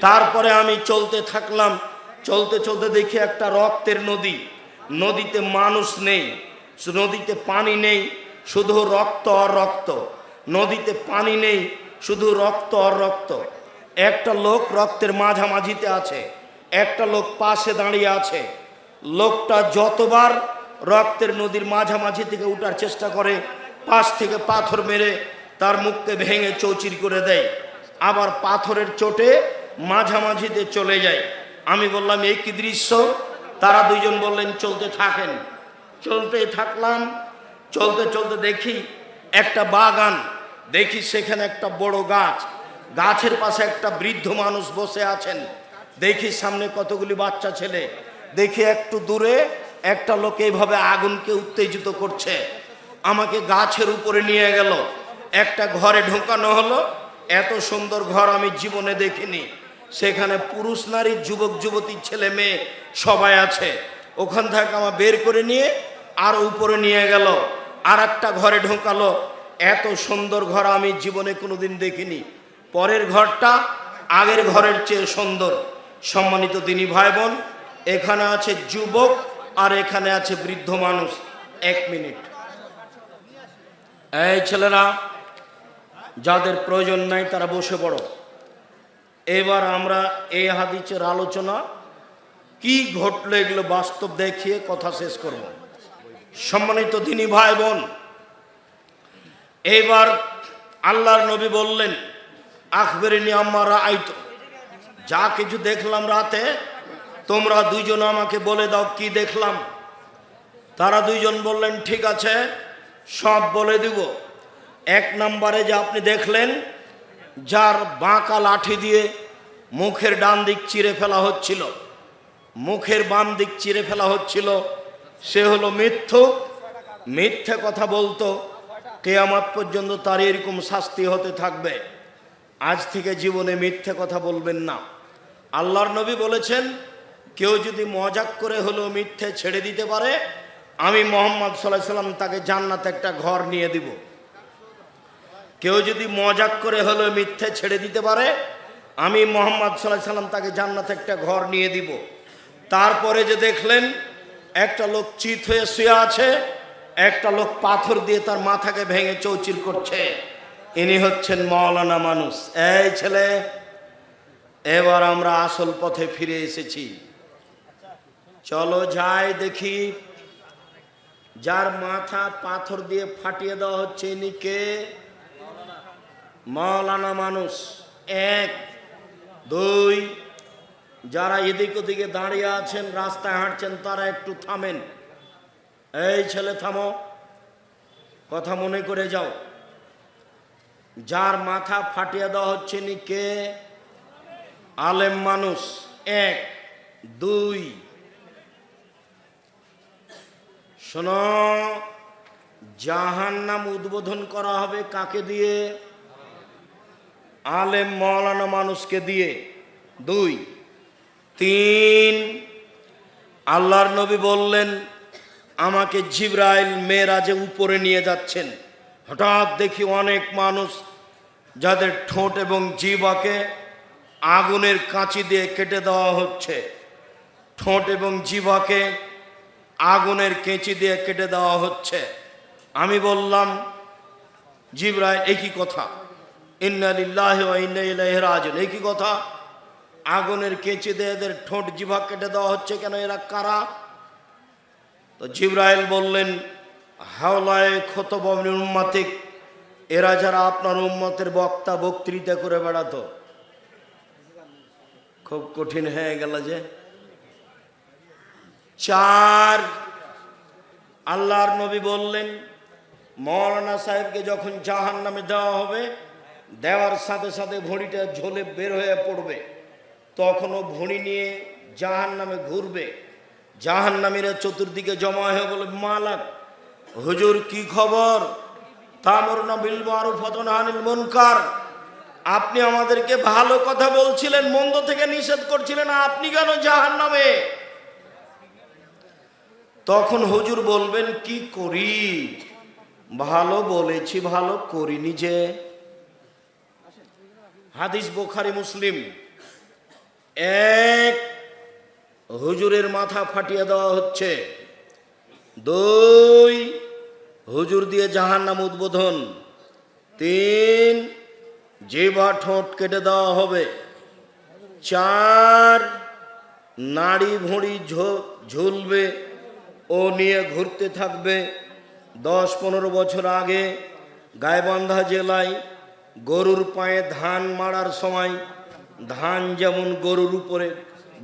তারপরে আমি চলতে থাকলাম, চলতে চলতে দেখি একটা রক্তের নদী। নদীতে মানুষ নেই, নদীতে পানি নেই, শুধু রক্ত আর রক্ত। নদীতে পানি নেই, শুধু রক্ত আর রক্ত। একটা লোক রক্তের মাঝামাঝিতে আছে, একটা লোক পাশে দাঁড়িয়ে আছে। লোকটা যতবার রক্তের নদীর মাঝামাঝি থেকে উঠার চেষ্টা করে, পাশ থেকে পাথর মেরে তার মুখকে ভেঙে চৌচির করে দেয়। আবার পাথরের চোটে মাঝামাঝিতে চলে যায়। আমি বললাম, এই কি দৃশ্য? তারা দুইজন বললেন, চলতে থাকেন। চলতে থাকলাম। চলতে চলতে দেখি একটা বাগান। দেখি সেখানে একটা বড় গাছ। গাছের পাশে একটা বৃদ্ধ মানুষ বসে আছেন। দেখি সামনে কতগুলি বাচ্চা ছেলে। দেখি একটু দূরে একটা লোক এইভাবে আগুনকে উত্তেজিত করছে। আমাকে গাছের উপরে নিয়ে গেল। একটা ঘরে ঢোকানো হলো। এত সুন্দর ঘর আমি জীবনে দেখিনি। সেখানে পুরুষ নারী, যুবক, যুবতী, ছেলে, মেয়ে সবাই আছে। ওখান থেকে আমার বের করে নিয়ে আর উপরে নিয়ে গেল। আর একটা ঘরে ঢোকালো। এত সুন্দর ঘর আমি জীবনে কোনোদিন দেখিনি। পরের ঘরটা আগের ঘরের চেয়ে সুন্দর। সম্মানিত দিনী ভাই বোন এখানে আছে যুবক আর এখানে আছে বৃদ্ধ মানুষ। এক মিনিট। এই ছেলেরা, যাদের প্রয়োজন নাই তারা বসে পড়ো। এবার আমরা এই হাদিসের আলোচনা কি ঘটলো এগুলো বাস্তব দেখিয়ে কথা শেষ করব। সম্মানিত তিনি ভাই বোন এইবার আল্লাহর নবী বললেন, আখবেরিনি আমারা আইতো যা কিছু দেখলাম রাতে, তোমরা দুইজন আমাকে বলে দাও কি দেখলাম। তারা দুইজন বললেন, ঠিক আছে, সব বলে দিব। এক নম্বরে যে আপনি দেখলেন যার বাঁকা লাঠি দিয়ে মুখের ডান দিক চিরে ফেলা হচ্ছিল, মুখের বাম দিক চিরে ফেলা হচ্ছিল, সে হলো মিথ্যু। মিথ্যে কথা বলতো, কেয়ামত পর্যন্ত তার এরকম শাস্তি হতে থাকবে। আজ থেকে জীবনে মিথ্যে কথা বলবেন না। আল্লাহর নবী বলেছেন, কেউ যদি মজাক করে হলেও মিথ্যে ছেড়ে দিতে পারে, আমি মোহাম্মদ সাল্লাহ সাল্লাম তাকে জান্নাতে একটা ঘর নিয়ে দিব। কেউ যদি মজাক করে হলেও মিথ্যে ছেড়ে দিতে পারে, আমি মোহাম্মদ সাল্লাহ সাল্লাম তাকে জান্নাতে একটা ঘর নিয়ে দিব। তারপরে যে দেখলেন, একটা লোক চিত হয়ে শুয়ে আছে, একটা লোক পাথর দিয়ে তার মাথাকে ভেঙে চৌচির করছে। ইনি হচ্ছেন মৌলানা মানুষ। এই ছেলে, এবার আমরা আসল পথে ফিরে এসেছি। চলো যাই দেখি, যার মাথা পাথর দিয়ে ফাটিয়ে দেওয়া হচ্ছে, ইনি কে? মাওলানা মানুষ, এক। দুই, যারা এদিক ওদিকে দাঁড়িয়ে আছেন, রাস্তায় হাঁটছেন, তারা একটু থামেন। এই ছেলে থামো। কথা মনে করে যাও। যার মাথা ফাটিয়ে দেওয়া হচ্ছে নি কে? আলেম মানুষ, এক। দুই। শোনো জাহান নাম উদ্বোধন করা হবে কাকে দিয়ে? আলেম মৌলানা মানুষকে দিয়ে। দুই, তিন, আল্লাহর নবী বললেন, আমাকে জিব্রাইল মেয়েরাজে উপরে নিয়ে যাচ্ছেন। হঠাৎ দেখি অনেক মানুষ যাদের ঠোঁট এবং জিবাকে আগুনের কাঁচি দিয়ে কেটে দেওয়া হচ্ছে। ঠোঁট এবং জিবাকে আগুনের কেঁচি দিয়ে কেটে দেওয়া হচ্ছে। আমি বললাম, জিব্রাইল একই কথা? ইন্নালিল্লাহ এই কি কথা? আগুনের কেঁচি দিয়ে এদের ঠোঁট জিভা কেটে দেওয়া হচ্ছে কেন এরা কারা? তো জিব্রাইল বললেন, হাওলায় খতবমিন উম্মাতিক, এরা যারা আপনার উম্মতের বক্তা বক্তৃতা করে বেড়াতো। খুব কঠিন হয়ে গেল যে। চার, আল্লাহর নবী বললেন, মৌলানা সাহেবকে যখন জাহান নামে দেওয়া হবে দেওয়ার সাথে সাথে ভড়িটা ঝোলে বের হয়ে পড়বে। তখনও ভড়ি নিয়ে জাহান নামে ঘুরবে। জাহান নামীরা চতুর্দিকে জমা হয়ে বলে, মালাক, হুজুর কি খবর? তামর না বিল মারুফ হানিল মুনকার? আপনি আমাদেরকে ভালো কথা বলছিলেন, মন্দ থেকে নিষেধ করছিলেন, আপনি কেন জাহান নামে তখন হুজুর বলবেন, কি করি? ভালো বলেছি, ভালো করিনি যে হাদিস বোখারি, মুসলিম। এক হুজুরের মাথা ফাটিয়ে দেওয়া হচ্ছে। দুই হুজুর দিয়ে জাহান্নাম উদ্বোধন। তিন জিভা ঠোঁট কেটে দেওয়া হবে। চার নাড়ি ভুঁড়ি ঝুলবে ও নিয়ে ঘুরতে থাকবে। দশ পনেরো বছর আগে গাইবান্ধা জেলায় গরুর পায়ে ধান মারার সময় ধান যেমন গরুর উপরে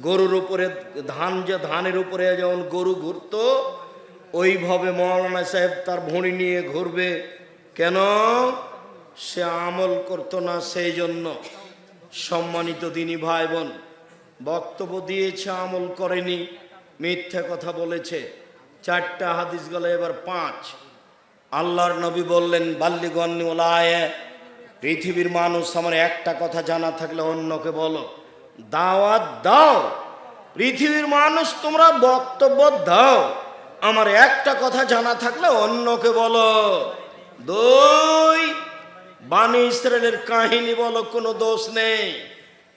গরুর উপরে ধান যে ধানের উপরে যেমন গরু ঘুরতো, ওইভাবে মৌলানা সাহেব তার ভুঁড়ি নিয়ে ঘুরবে। কেন? সে আমল করতো না সেই জন্য। সম্মানিত দিনী ভাই বোন বক্তব্য দিয়েছে, আমল করেনি, মিথ্যা কথা বলেছে। চারটা হাদিস গেলে, এবার পাঁচ। আল্লাহর নবী বললেন বাল্যগণ্য ওলায় পৃথিবীর মানুষ আমার একটা কথা জানা থাকলে অন্যকে বলো। দাওয়াত দাও। পৃথিবীর মানুষ, তোমরা বক্তব্য দাও। আমার একটা কথা জানা থাকলে অন্যকে বলো। দুই, বাণী ইসরায়েলের কাহিনী বলো, কোনো দোষ নেই।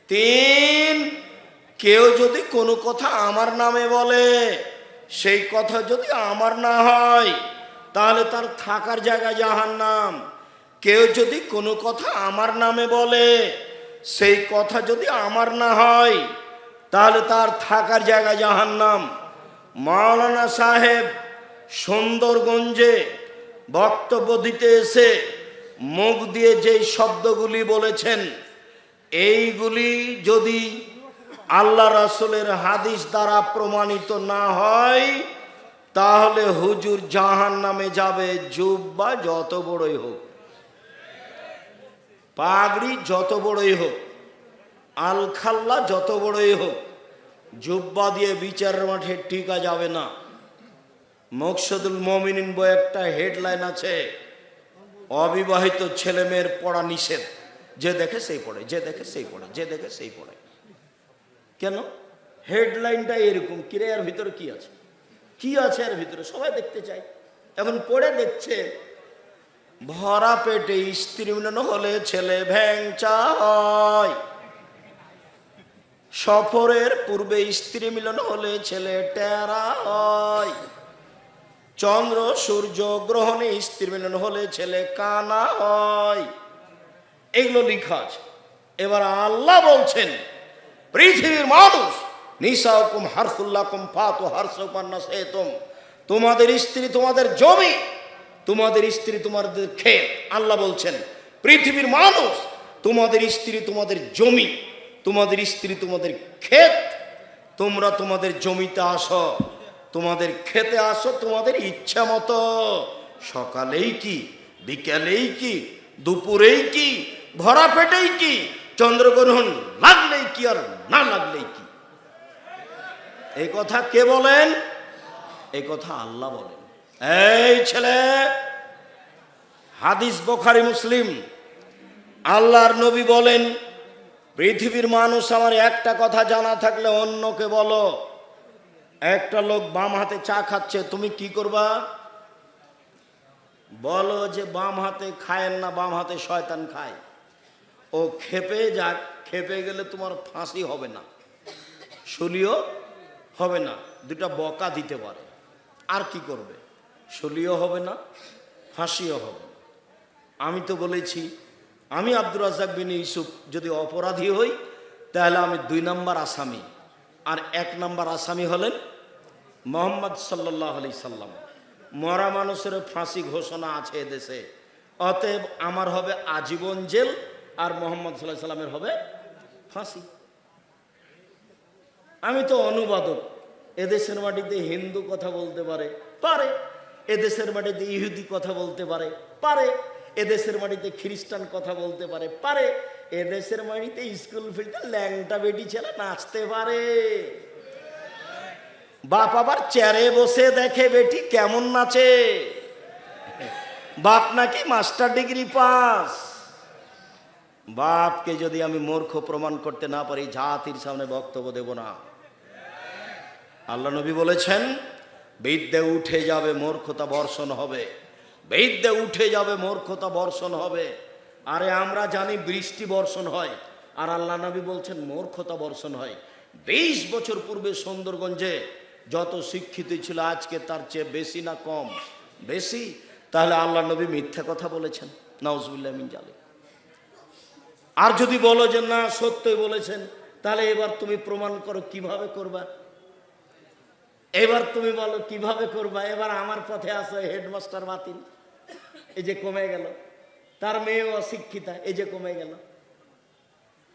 তিন, কেউ যদি কোনো কথা আমার নামে বলে, সেই কথা যদি আমার না হয়, তাহলে তার থাকার জায়গা জাহান নাম কেউ যদি কোনো কথা আমার নামে বলে, সেই কথা যদি আমার না হয়, তাহলে তার থাকার জায়গা জাহান নাম মাওলানা সাহেব সুন্দরগঞ্জে বক্তব্য দিতে এসে মুখ দিয়ে যেই শব্দগুলি বলেছেন, এইগুলি যদি আল্লাহ রাসূলের হাদিস দ্বারা প্রমাণিত না হয়, তাহলে হুজুর জাহান নামে যাবে যুব জুব্বা যত বড়ই হোক। পাগড়ি যত বড়ই হোক, আলখাল্লা যত বড়ই হোক, জুব্বা দিয়ে বিচারের মাঠে টিকা যাবে না। মকসদুল মমিনিন বই একটা হেডলাইন আছে, অবিবাহিত ছেলে মেয়ের পড়া নিষেধ। যে দেখে সেই পড়ে, যে দেখে সেই পড়ে, যে দেখে সেই পড়ে। কেন? হেডলাইনটা এরকম, কিরে এর ভিতরে কি আছে? কি আছে এর ভিতরে? সবাই দেখতে চায়। এখন পড়ে দেখছে ভরা পেটে স্ত্রী মিলন হলে ছেলে ভ্যাংচা হয়। সফরের পূর্বে স্ত্রী মিলন হলে ছেলে টেরা হয়। চন্দ্র, সূর্য গ্রহণে স্ত্রী মিলন হলে ছেলে কানা হয়। এগুলো লিখা আছে। এবার আল্লাহ বলছেন, পৃথিবীর মানুষ, নিসাকুম হারসুল্লাকুম ফাতু হারসুপান্না সেতুম তোমাদের স্ত্রী তোমাদের জমি তোমাদের স্ত্রী তোমাদের ক্ষেত আল্লাহ বলছেন, পৃথিবীর মানুষ, তোমাদের স্ত্রী তোমাদের জমি, তোমাদের স্ত্রী তোমাদের ক্ষেত তোমরা তোমাদের জমিতে আসো, তোমাদের খেতে আসো, তোমাদের ইচ্ছা মতো। সকালেই কি, বিকালেই কি, দুপুরেই কি ভরা পেটেই কি, চন্দ্রগ্রহণ লাগলেই কি আর না লাগলেই কি? এই কথা কে বলেন? এই কথা আল্লাহ বলেন। এই ছেলে, হাদিস বোখারি মুসলিম। আল্লাহর নবী বলেন, পৃথিবীর মানুষ আমার একটা কথা জানা থাকলে অন্যকে বলো। একটা লোক বাম হাতে চা খাচ্ছে, তুমি কি করবা? বলো যে বাম হাতে খায়েন না, বাম হাতে শয়তান খায়। ও খেপে যাক, খেপে গেলে তোমার ফাঁসি হবে না, শুলিও হবে না দুটা বকা দিতে পারে। আর কি করবে? শুলিও হবে না, ফাঁসিও হবে আমি তো বলেছি, আমি আব্দুর রাজাক বিন ইউসুফ যদি অপরাধী হই, তাহলে আমি দুই নম্বর আসামি। আর এক নম্বর আসামি হলেন মোহাম্মদ সাল্লাহ আলি সাল্লাম। মরা মানুষের ফাঁসি ঘোষণা আছে এদেশে। অতএব আমার হবে আজীবন জেল, আর মোহাম্মদ সাল্লাহ সাল্লামের হবে ফাঁসি। আমি তো অনুবাদক, এদেশের মাটিতে হিন্দু কথা বলতে পারে পারে। এদেশের মাটিতে ইহুদি কথা বলতে পারে পারে। এদেশের মাটিতে খ্রিস্টান কথা বলতে পারে পারে। এদেশের মাটিতে স্কুল ফিল্ডে ল্যাংটা বেটি ছেলে নাচতে পারে। বাপ আবার চেয়ারে বসে দেখে বেটি কেমন নাচে। বাপ নাকি মাস্টার ডিগ্রি পাস। বাপকে যদি আমি মূর্খ প্রমাণ করতে না পারি, জাতির সামনে বক্তব্য দেব না। আল্লাহ নবী বলেছেন বিদ্যে উঠে যাবে মূর্খতা বর্ষণ হবে। বিদ্যে উঠে যাবে মূর্খতা বর্ষণ হবে। আরে আমরা জানি বৃষ্টি বর্ষণ হয়। আর আল্লাহ নবী বলছেন মূর্খতা বর্ষণ হয়। বিশ বছর পূর্বে সুন্দরগঞ্জে যত শিক্ষিত ছিল, আজকে তার চেয়ে বেশি না কম? বেশি? তাহলে আল্লাহ নবী মিথ্যা কথা বলেছেন। নাউজুবিল্লাহ মিন জালে আর যদি বলো যে না, সত্যই বলেছেন, তাহলে এবার তুমি প্রমাণ করো কীভাবে করবা? এবার তুমি বলো, কীভাবে করবা? এবার আমার পথে আসো, হেডমাস্টার বাতিল। এই যে কমে গেল। তার মেয়ে অশিক্ষিতা, এই যে কমে গেল।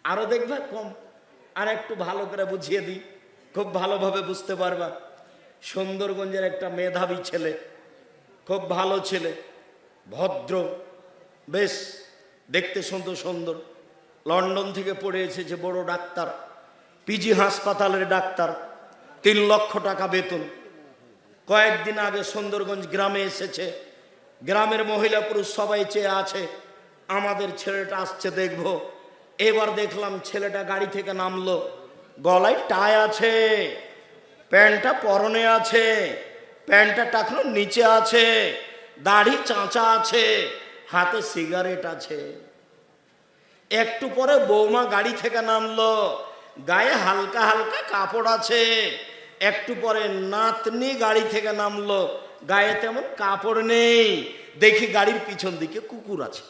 আরও দেখবা কম। আর একটু ভালো করে বুঝিয়ে দিই। খুব ভালোভাবে বুঝতে পারবা। সুন্দরগঞ্জের একটা মেধাবী ছেলে, খুব ভালো ছেলে, ভদ্র, বেশ দেখতে সুন্দর সুন্দর। লন্ডন থেকে পড়ে এসেছে বড় ডাক্তার, পিজি হাসপাতালের ডাক্তার। তিন লক্ষ টাকা বেতন। কয়েকদিন আগে সুন্দরগঞ্জ গ্রামে এসেছে। গ্রামের মহিলা পুরুষ সবাই চেয়ে আছে, আমাদের ছেলেটা আসছে দেখব। এবার দেখলাম ছেলেটা গাড়ি থেকে নামলো, গলায় টাই আছে, প্যান্টটা পরনে আছে, প্যান্টটা টাকলো নিচে আছে, দাড়ি চাঁচা আছে, হাতে সিগারেট আছে। একটু পরে বৌমা গাড়ি থেকে নামলো, গায়ে হালকা হালকা কাপড় আছে একটু পরে নাতনি গাড়ি থেকে নামলো। গায়ে তেমন কাপড় নেই। দেখি গাড়ির পিছন দিকে কুকুর আছে।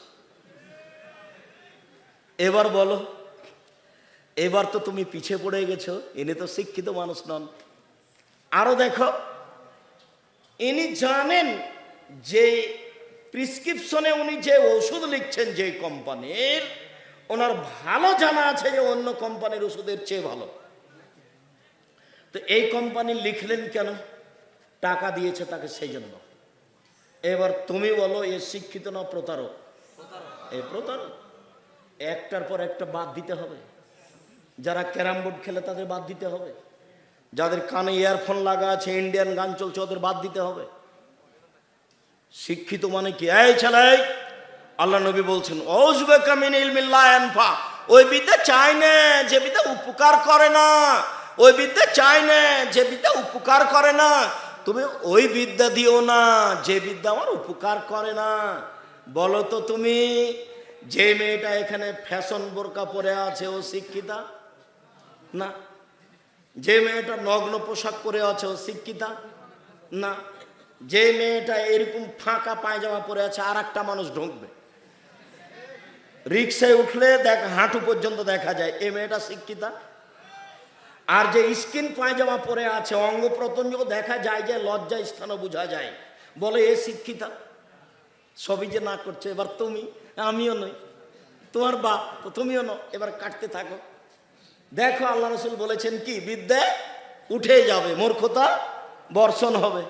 এবার বলো, এবার তো তুমি পিছিয়ে পড়ে গেছো, ইনি তো শিক্ষিত মানুষ নন। আরও দেখো, ইনি জানেন যে প্রিসক্রিপশনে উনি যে ওষুধ লিখছেন যে কোম্পানির, ওনার ভালো জানা আছে যে অন্য কোম্পানির ওষুধের চেয়ে ভালো। তো এই কোম্পানি লিখলেন কেন? টাকা দিয়েছে তাকে সেই জন্য এবার তুমি বলো, এ শিক্ষিত না প্রতারক? এ প্রতারক। একটার পর একটা বাদ দিতে হবে। যারা ক্যারাম বোর্ড খেলে তাদের বাদ দিতে হবে। যাদের কানে ইয়ারফোন লাগা আছে ইন্ডিয়ান গান চলছে, ওদের বাদ দিতে হবে। শিক্ষিত মানে কি? এই ছেলে, আল্লাহ নবী বলছেন ওই বিদ্যা চায় না, যে বিদ্যা উপকার করে না। ওই বিদ্যা চায় না, যে বিদ্যা উপকার করে না, তুমি ওই বিদ্যা দিও না, যে বিদ্যা আমার উপকার করে না। বলো তো তুমি, যে মেয়েটা এখানে ফ্যাশন বোরকা পরে আছে, ও শিক্ষিতা? না। যে মেয়েটা নগ্ন পোশাক পরে আছে, ও শিক্ষিতা? না। যে মেয়েটা এরকম ফাঁকা পায়জামা পরে আছে আর একটা মানুষ ঢুকবে। রিক্সায় উঠলে দেখ, হাঁটু পর্যন্ত দেখা যায়, এ মেয়েটা শিক্ষিতা? আর যে স্কিন পায়জামা পরে আছে, অঙ্গ দেখা যায় যে লজ্জা স্থানও বোঝা যায়। বলে, এ শিক্ষিতা, সবই যে না করছে, এবার তুমি, আমিও নই। তোমার বাপ, তুমিও নো এবার কাটতে থাকো। দেখো, আল্লাহ রসুল বলেছেন কি, বিদ্যা উঠে যাবে, মূর্খতা বর্ষণ হবে।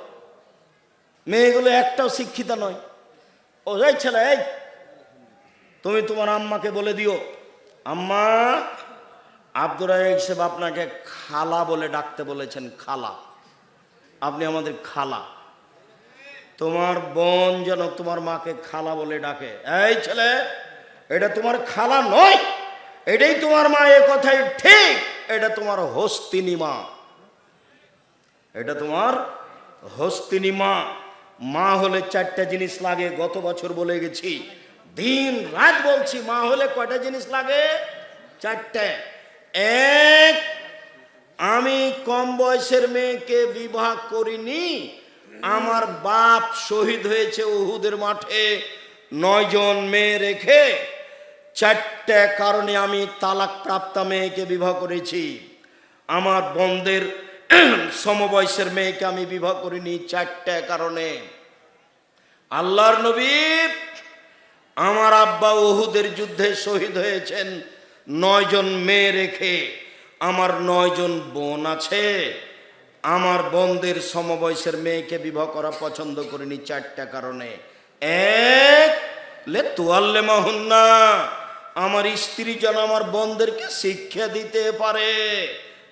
মেয়েগুলো একটাও শিক্ষিত নয়। ও ছেলে, এই, তুমি তোমার আম্মাকে বলে দিও, আম্মা আব্দুর রাজাক সাহেব আপনাকে খালা বলে ডাকতে বলেছেন, খালা। আপনি আমাদের খালা। তোমার বোন যেন তোমার মাকে খালা বলে ডাকে। এই ছেলে, এটা তোমার খালা নয়, এটাই তোমার মা, এ কথাই ঠিক, এটা তোমার হস্তিনী মা। এটা তোমার হস্তিনী মা। মা হলে চারটা জিনিস লাগে, গত বছর বলে গেছি। দিন রাত বলছি, মা হলে কয়টা জিনিস লাগে? চারটে। এক, আমি কম বয়সের মেয়েকে বিবাহ করিনি, আমার বাপ শহীদ হয়েছে উহুদের মাঠে নয়জন মেয়ে রেখে চারটে কারণে আমি তালাক প্রাপ্ত মেয়েকে বিবাহ করেছি। আমার বন্ধের সমবয়সের মেয়েকে আমি বিবাহ করিনি চারটে কারণে। আল্লাহর নবী আমার আব্বা ওহুদের যুদ্ধে শহীদ হয়েছেন নয়জন মেয়ে রেখে আমার নয়জন বোন আছে। আমার বোনদের সমবয়সের মেয়েকে বিবাহ করা পছন্দ করিনি চারটা কারণে। এক, লে তোয়াল্লে মাহুন্না আমার স্ত্রী যেন আমার বোনদেরকে শিক্ষা দিতে পারে।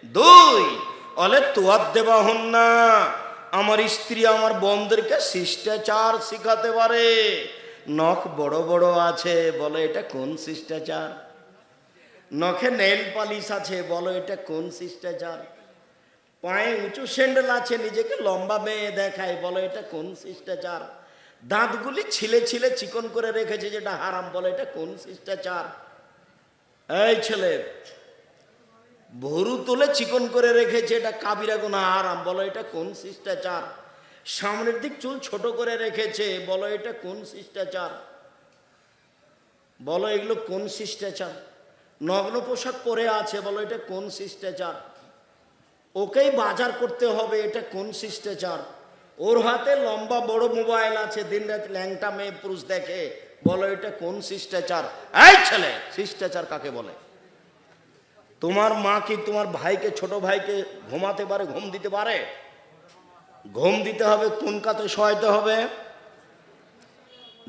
দুই, অলে তোয়ার দেবা না আমার স্ত্রী আমার বোনদেরকে শিষ্টাচার শিখাতে পারে। নখ বড় বড় আছে, বলে এটা কোন শিষ্টাচার? নখে নেল পালিশ আছে, বলো এটা কোন শিষ্টাচার? পায়ে উঁচু স্যান্ডেল আছে, নিজেকে লম্বা মেয়ে দেখায়, বলো এটা কোন শিষ্টাচার? দাঁতগুলি ছিলে ছিলে চিকন করে রেখেছে যেটা হারাম, বলো এটা কোন শিষ্টাচার? এই ছেলে, ভরু তুলে চিকন করে রেখেছে এটা কাবিরা গোনা আরাম বলো এটা কোন শিষ্টাচার? সামনের দিক চুল ছোট করে রেখেছে, বলো এটা কোন শিষ্টাচার? বলো এগুলো কোন শিষ্টাচার? নগ্ন পোশাক পরে আছে, বলো এটা কোন শিষ্টাচার? ওকেই বাজার করতে হবে, এটা কোন শিষ্টাচার? ওর হাতে লম্বা বড় মোবাইল আছে দিন রাত ল্যাংটা মেয়ে পুরুষ দেখে, বলো এটা কোন শিষ্টাচার? এই ছেলে, শিষ্টাচার কাকে বলে? তোমার মা কি তোমার ভাইকে, ছোট ভাইকে ঘুমাতে পারে, ঘুম দিতে পারে? ঘুম দিতে হবে কোন কাতে শোয়াইতে হবে,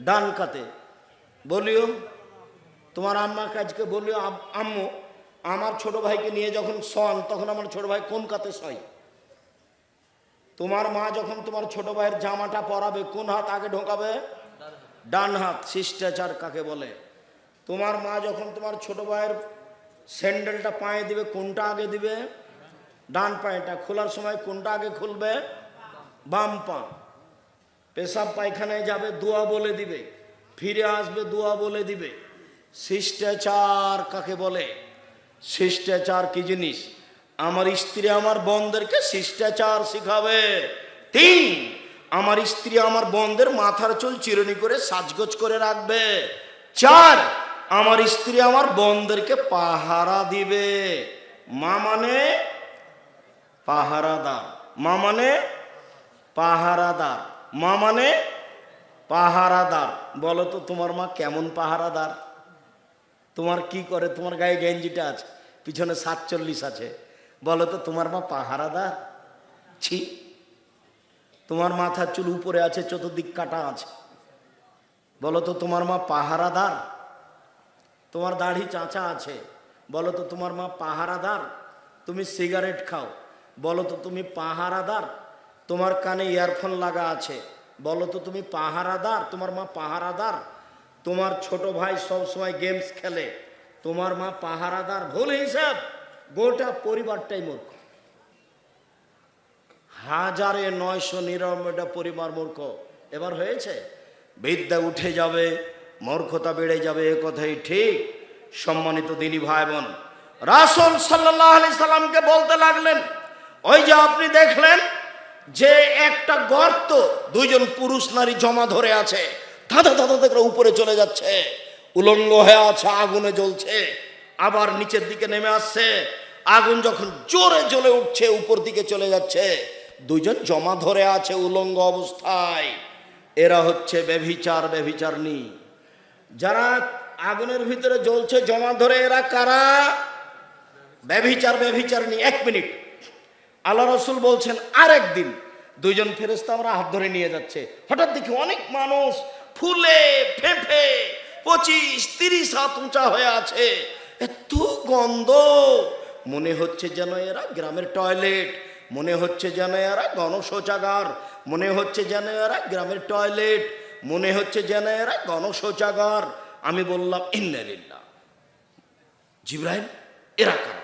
ডান কাতে। বলিও তোমার আম্মা কাজকে আব- আম্মু, আমার ছোট ভাইকে নিয়ে যখন শন, তখন আমার ছোট ভাই কোন কাতে শয়? তোমার মা যখন তোমার ছোট ভাইয়ের জামাটা পরাবে, কোন হাত আগে ঢোকাবে? ডান হাত, শিষ্টাচার কাকে বলে? তোমার মা যখন তোমার ছোট ভাইয়ের স্যান্ডেলটা পায়ে দিবে, কোনটা আগে দিবে? ডান পায়েটা, খোলার সময় কোনটা আগে খুলবে? বাম পা। পেশাব পায়খানায় যাবে, দোয়া বলে দিবে। ফিরে আসবে, দোয়া বলে দিবে। শিষ্টাচার কাকে বলে? শিষ্টাচার কি জিনিস? আমার স্ত্রী আমার বোনদেরকে শিষ্টাচার শিখাবে। তিন, আমার স্ত্রী আমার বোনদের মাথার চুল চিরুনি করে সাজগোজ করে রাখবে। চার, আমার স্ত্রী আমার বোনদেরকে পাহারা দিবে। মা মানে পাহারাদার। মা মানে পাহারাদার। মা মানে পাহারাদার। বলো তো তোমার মা কেমন পাহারাদার? তোমার কি করে? তোমার গায়ে গেঞ্জিটা আছে, পিছনে সাতচল্লিশ আছে। বলো তো, তোমার মা পাহারাদার? ছি। তোমার মাথার চুল উপরে আছে, চতুর্দিক কাটা আছে। বলো তো, তোমার মা পাহারাদার? তোমার দাড়ি চাঁচা আছে। বলো তো, তোমার মা পাহারাদার? তুমি সিগারেট খাও। বলো তো, তুমি পাহারাদার? তোমার কানে ইয়ারফোন লাগা আছে। বলো তো, তুমি পাহারাদার? তোমার মা পাহারাদার? তোমার ছোট ভাই সব সময় গেমস খেলে। তোমার মা পাহারাদার ভুল হিসাব, গোটা পরিবারটাই মূর্খ। হাজারে নয়শো নিরানব্বইটা পরিবার মূর্খ। এবার হয়েছে, বিদ্যা উঠে যাবে, মূর্খতা বেড়ে যাবে, এ কথাই ঠিক। সম্মানিত দিনী ভাই বোন রাসুল সাল্লাহ আলি সাল্লামকে বলতে লাগলেন, ওই যে আপনি দেখলেন যে একটা গর্ত দুইজন পুরুষ নারী জমা ধরে আছে। ধাঁধা ধাঁধা করে উপরে চলে যাচ্ছে। উলঙ্গ হয়ে আছে, আগুনে জ্বলছে। আবার নিচের দিকে নেমে আসছে। আগুন যখন জোরে জ্বলে উঠছে, উপর দিকে চলে যাচ্ছে। দুইজন জমা ধরে আছে উলঙ্গ অবস্থায়। এরা হচ্ছে বেভিচার বেভিচারনি যারা আগুনের ভিতরে জ্বলছে, জমা ধরে এরা কারা? ব্যভিচার ব্যভিচার নিয়ে এক মিনিট। আল্লাহ রসুল বলছেন আরেক দিন দুইজন ফেরেস্তা আমরা হাত ধরে নিয়ে যাচ্ছে। হঠাৎ দেখি অনেক মানুষ ফুলে ফেঁপে পঁচিশ, তিরিশ হাত উঁচা হয়ে আছে। এত গন্ধ। মনে হচ্ছে যেন এরা গ্রামের টয়লেট। মনে হচ্ছে যেন এরা গণশৌচাগার। মনে হচ্ছে যেন এরা গ্রামের টয়লেট। মনে হচ্ছে যেন এরা গণশৌচাগার। আমি বললাম ইন্নারিল্লা জিব্রাহিম এরা কারা?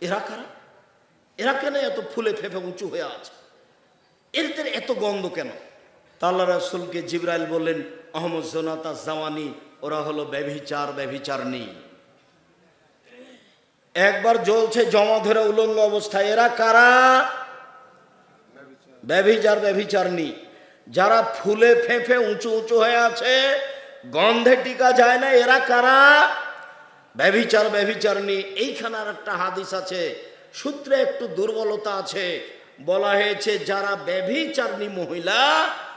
এরা কারা? এরা কেন এত ফুলে ফেঁপে উঁচু হয়ে আছে? এদের এত গন্ধ কেন? তাল্লা রাসুলকে জিব্রাইল বললেন আহমদ জোনাতা জাওয়ানি, ওরা হলো ব্যভিচার ব্যভিচারনি একবার জ্বলছে জমা ধরে উলঙ্গ অবস্থায়, এরা কারা? ব্যভিচার ব্যভিচারনি যারা ফুলে ফেঁপে উঁচু উঁচু হয়ে আছে, গন্ধে টিকা যায় না, এরা কারা? ব্যভিচার ব্যভিচারনি এইখানে আর একটা হাদিস আছে, সূত্রে একটু দুর্বলতা আছে। বলা হয়েছে, যারা ব্যভিচারনি মহিলা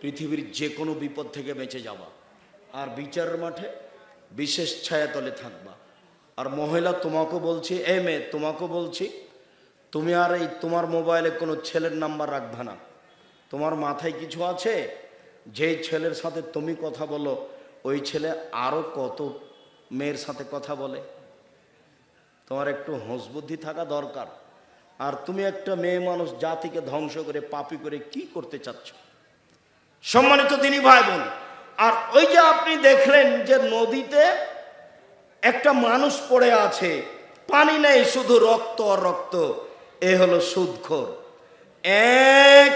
পৃথিবীর যে কোনো বিপদ থেকে বেঁচে যাবা আর বিচারের মাঠে বিশেষ ছায়াতলে থাকবা। আর মহিলা তোমাকে বলছি, এ মেয়ে, তোমাকে বলছি, তুমি আর এই তোমার মোবাইলে কোনো ছেলের নাম্বার রাখবে না। তোমার মাথায় কিছু আছে? যেই ছেলের সাথে তুমি কথা বলো, ওই ছেলে আরও কত মেয়ের সাথে কথা বলে? তোমার একটু বুদ্ধি থাকা দরকার। আর তুমি একটা মেয়ে মানুষ, জাতিকে ধ্বংস করে, পাপি করে কি করতে চাচ্ছ? সম্মানিত তিনি ভাই বোন, আর ওই যে আপনি দেখলেন যে নদীতে একটা মানুষ পড়ে আছে, পানি নেই, শুধু রক্ত আর রক্ত, এ হলো সুদখোর। এক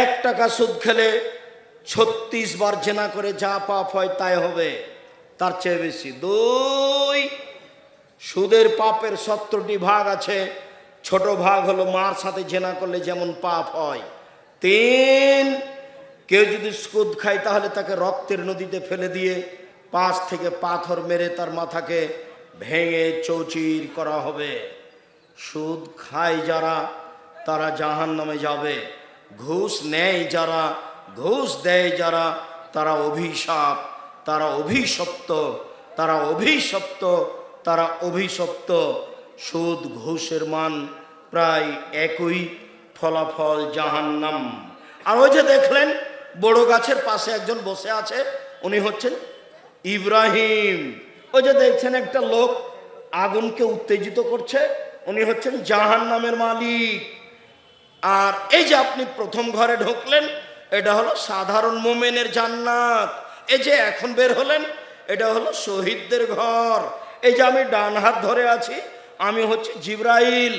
এক টাকা সুদ খেলে ছত্রিশ বার জেনা করে যা পাপ হয় তাই হবে, তার চেয়ে বেশি। দুই, সুদের পাপের সত্তরটি ভাগ আছে, ছোট ভাগ হলো মার সাথে জেনা করলে যেমন পাপ হয়। তিন, কেউ যদি সুদ খায় তাহলে তাকে রক্তের নদীতে ফেলে দিয়ে পাশ থেকে পাথর মেরে তার মাথাকে ভেঙে চৌচির করা হবে। সুদ খায় যারা, তারা জাহান নামে যাবে। ঘুষ নেয় যারা, ঘুষ দেয় যারা, তারা অভিশাপ, তারা অভিশপ্ত তারা অভিশপ্ত তারা অভিশপ্ত। সুদ, ঘুষের মান প্রায় একই। ফলাফল জাহান্নাম। আর ওই যে দেখলেন, বড় গাছের পাশে একজন বসে আছে, উনি হচ্ছেন ইব্রাহিম। ওই যে দেখছেন একটা লোক আগুনকে উত্তেজিত করছে, উনি হচ্ছেন জাহান নামের মালিক। আর এই যে আপনি প্রথম ঘরে ঢুকলেন, এটা হলো সাধারণ মোমেনের জান্নাত। এই যে এখন বের হলেন, এটা হলো শহীদদের ঘর। এই যে আমি ডান হাত ধরে আছি, আমি হচ্ছে জিব্রাইল।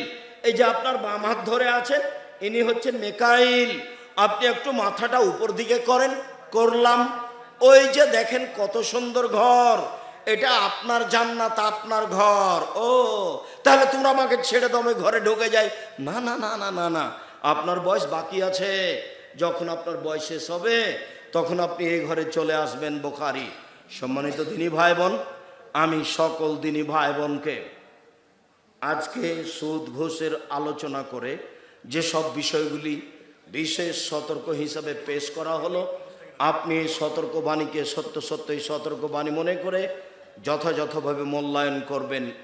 এই যে আপনার বাম হাত ধরে আছেন ইনি হচ্ছেন মেকাইল। আপনি একটু মাথাটা উপর দিকে করেন, করলাম। ওই যে দেখেন কত সুন্দর ঘর। এটা আপনার জান্নাত, আপনার ঘর। ও, তাহলে তোমরা আমাকে ছেড়ে দাও, আমি ঘরে ঢুকে যাই। না না না না না না। আপনার বয়স বাকি আছে। যখন আপনার বয়স শেষ হবে, তখন আপনি এই ঘরে চলে আসবেন বোখারি। সম্মানিত দিনই ভাই বোন আমি সকল দিনই ভাই বোনকে আজকে সুদ ঘোষের আলোচনা করে যে সব বিষয়গুলি বিশেষ সতর্ক হিসাবে পেশ করা হলো, আপনি এই সতর্কবাণীকে সত্য সত্যই সতর্কবাণী মনে করে যথাযথভাবে মূল্যায়ন করবেন।